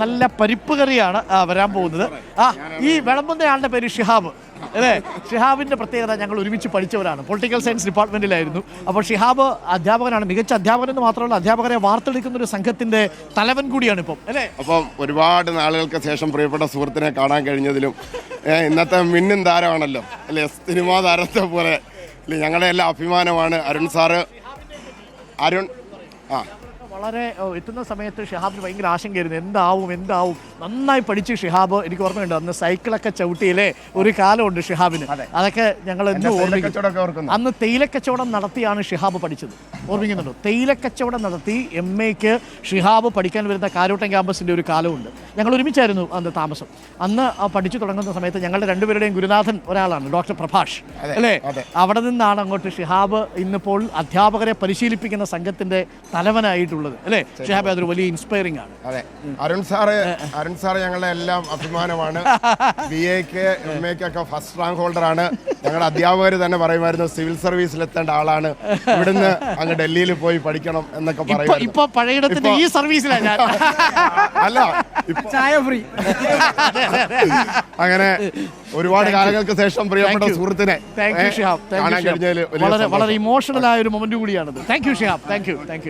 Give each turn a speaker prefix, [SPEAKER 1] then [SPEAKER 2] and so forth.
[SPEAKER 1] നല്ല പരിപ്പ് കറിയാണ് വരാൻ പോകുന്നത്. ആ ഈ വിളമ്പുന്നയാളുടെ പേര് ഷിഹാബ്. അല്ലേ? ഷിഹാബിന്റെ പ്രത്യേകത ഞങ്ങൾ ഒരുമിച്ച് പഠിച്ചവരാണ്. പൊളിറ്റിക്കൽ സയൻസ് ഡിപ്പാർട്ട്മെന്റിലായിരുന്നു അപ്പോൾ ഷിഹാബ് അധ്യാപകനാണ് മികച്ച അധ്യാപകൻ എന്ന് മാത്രമല്ല അധ്യാപകരെ വാർത്തെടുക്കുന്ന ഒരു സംഘത്തിന്റെ തലവൻ കൂടിയാണ് ഇപ്പം അല്ലേ?
[SPEAKER 2] അപ്പം ഒരുപാട് നാളുകൾക്ക് ശേഷം പ്രിയപ്പെട്ട സുഹൃത്തിനെ കാണാൻ കഴിഞ്ഞതിലും ഇന്നത്തെ മിന്നും താരമാണല്ലോ. അല്ലേ സിനിമാ താരത്തെ പോലെ. ഞങ്ങളുടെ എല്ലാം അഭിമാനമാണ് അരുൺ സാറ്. അരുൺ ആ.
[SPEAKER 1] വളരെ എത്തുന്ന സമയത്ത് ഷിഹാബിന് ഭയങ്കര ആശങ്കയായിരുന്നു. എന്താവും എന്താവും? നന്നായി പഠിച്ച് ഷിഹാബ് എനിക്ക് ഓർമ്മയുണ്ട് അന്ന് സൈക്കിളൊക്കെ ചവിട്ടിയില്ലേ? ഒരു കാലമുണ്ട് ഷിഹാബിന്. അതൊക്കെ ഞങ്ങൾ ഓർമ്മിക്കും. അന്ന് തേയിലക്കച്ചവടം നടത്തിയാണ് ഷിഹാബ് പഠിച്ചത്. ഓർമ്മിക്കുന്നുണ്ടോ? തേയിലക്കച്ചവടം നടത്തി എം എക്ക് ഷിഹാബ് പഠിക്കാൻ വരുന്ന കാരോട്ടം ക്യാമ്പസിന്റെ ഒരു കാലമുണ്ട്. ഞങ്ങൾ ഒരുമിച്ചായിരുന്നു അന്ന് താമസം. അന്ന് പഠിച്ചു തുടങ്ങുന്ന സമയത്ത് ഞങ്ങളുടെ രണ്ടുപേരുടെയും ഗുരുനാഥൻ ഒരാളാണ് ഡോക്ടർ പ്രഭാഷ്. അല്ലേ. അവിടെ നിന്നാണ് അങ്ങോട്ട് ഷിഹാബ് ഇന്നിപ്പോൾ അധ്യാപകരെ പരിശീലിപ്പിക്കുന്ന സംഘത്തിന്റെ തലവനായിട്ടുള്ളത് അല്ലേ? ഷഹാബ് അതൊരു വലിയ ഇൻസ്പയറിംഗ് ആണ്.
[SPEAKER 2] അതെ. അരുൺ സാറ് അരുൺ സാറ് ഞങ്ങളുടെ എല്ലാം അഭിമാനമാണ്. ബി എക്ക് എം എക്കൊക്കെ ഫസ്റ്റ് റാങ്ക് ഹോൾഡർ ആണ്. ഞങ്ങളുടെ അധ്യാപകർ തന്നെ പറയുമായിരുന്നു സിവിൽ സർവീസിൽ എത്തേണ്ട ആളാണ്. ഇവിടുന്ന് അങ്ങ് ഡൽഹിയിൽ പോയി പഠിക്കണം എന്നൊക്കെ പറയും
[SPEAKER 1] ഇപ്പൊ പഴയിടത്തിന്റെ ഈ സർവീസിലാണ്
[SPEAKER 2] അല്ല
[SPEAKER 3] ചായ ഫ്രീ.
[SPEAKER 2] അങ്ങനെ ഒരുപാട് കാലങ്ങൾക്ക് ശേഷം പ്രിയപ്പെട്ട സുഹൃത്തിനെ
[SPEAKER 1] താങ്ക് യു ഷിഹാബ്. വളരെ വളരെ ഇമോഷണൽ ആയ ഒരു മൊമെന്റ് കൂടിയാണത്. Thank you Shihab. Thank you thank you